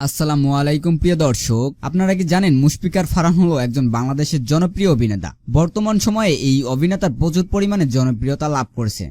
আসসালামু আলাইকুম, প্রিয় দর্শক। আপনারা কি জানেন মুশফিকার ফারহান হলো একজন বাংলাদেশের জনপ্রিয় অভিনেতা? বর্তমান সময়ে এই অভিনেতার প্রচুর পরিমাণে জনপ্রিয়তা লাভ করেছে।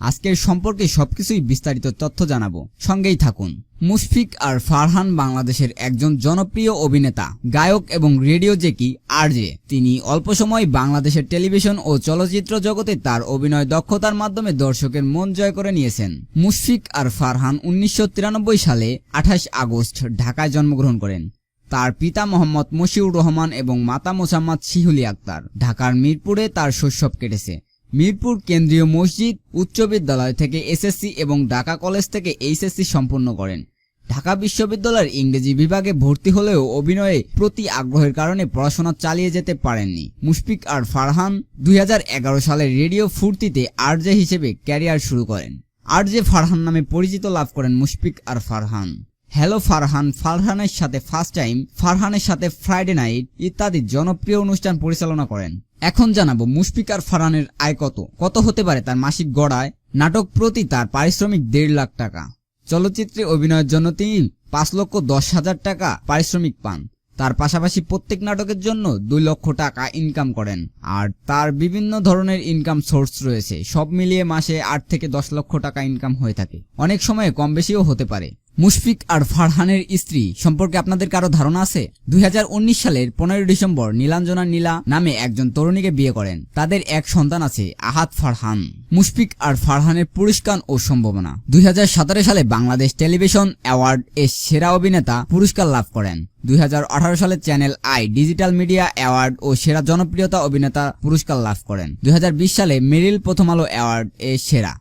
আজকের সম্পর্কে সবকিছুই বিস্তারিত তথ্য জানাব। সঙ্গেই থাকুন। মুশফিক আর ফারহান বাংলাদেশের একজন জনপ্রিয় অভিনেতা, গায়ক এবং রেডিও জেকি আরজে তিনি অল্প সময় বাংলাদেশের টেলিভিশন ও চলচ্চিত্র জগতে তার অভিনয় দক্ষতার মাধ্যমে দর্শকের মন জয় করে নিয়েছেন। মুশফিক আর ফারহান উনিশশো তিরানব্বই সালে আঠাশ আগস্ট ঢাকায় জন্মগ্রহণ করেন। তার পিতা মোহাম্মদ মশিউর রহমান এবং মাতা মোসাম্মদ শিহুলি আক্তার ঢাকার মিরপুরে তার শৈশব কেটেছে। মিরপুর কেন্দ্রীয় মসজিদ উচ্চ বিদ্যালয় থেকে এসএসসি এবং ঢাকা কলেজ থেকে এইচএসসি সম্পন্ন করেন। ঢাকা বিশ্ববিদ্যালয়ের ইংরেজি বিভাগে ভর্তি হলেও অভিনয়ে প্রতি আগ্রহের কারণে পড়াশোনা চালিয়ে যেতে পারেননি। মুশফিক আর ফারহান দুই হাজার এগারো সালে রেডিও ফুর্তিতে আরজে হিসেবে ক্যারিয়ার শুরু করেন। আরজে ফারহান নামে পরিচিত লাভ করেন মুশফিক আর ফারহান। হ্যালো ফারহান ফারহানের সাথে ফার্স্ট টাইম ফারহানের সাথে ফ্রাইডে নাইট ইত্যাদি জনপ্রিয় অনুষ্ঠান পরিচালনা করেন। এখন জানাব মুশফিক আর ফারহানের আয় কত। কত হতে পারে তার মাসিক গড়ায়? নাটক প্রতি তার পারিশ্রমিক দেড় লাখ টাকা। চলচ্চিত্রে অভিনয়ের জন্য তিনি পাঁচ লক্ষ দশ হাজার টাকা পারিশ্রমিক পান। তার পাশাপাশি প্রত্যেক নাটকের জন্য দুই লক্ষ টাকা ইনকাম করেন। আর তার বিভিন্ন ধরনের ইনকাম সোর্স রয়েছে। সব মিলিয়ে মাসে আট থেকে দশ লক্ষ টাকা ইনকাম হয়ে থাকে। অনেক সময় কম বেশিও হতে পারে। মুশফিক আর ফারহানের স্ত্রী সম্পর্কে আপনাদের কারও ধারণা আছে? দুই হাজার উনিশ সালের পনেরো ডিসেম্বর নীলাঞ্জনা নীলা নামে একজন তরুণীকে বিয়ে করেন। তাদের এক সন্তান আছে আহাত ফারহান। মুশফিক আর ফারহানের পুরস্কার ও সম্ভাবনা। দুই হাজার সতেরো সালে বাংলাদেশ টেলিভিশন অ্যাওয়ার্ড এর সেরা অভিনেতা পুরস্কার লাভ করেন। দুই হাজার আঠারো সালে channel I digital media award ও সেরা জনপ্রিয়তা অভিনেতা পুরস্কার লাভ করেন। দুই হাজার বিশ সালে মেরিল প্রথম আলো অ্যাওয়ার্ড এ সেরা।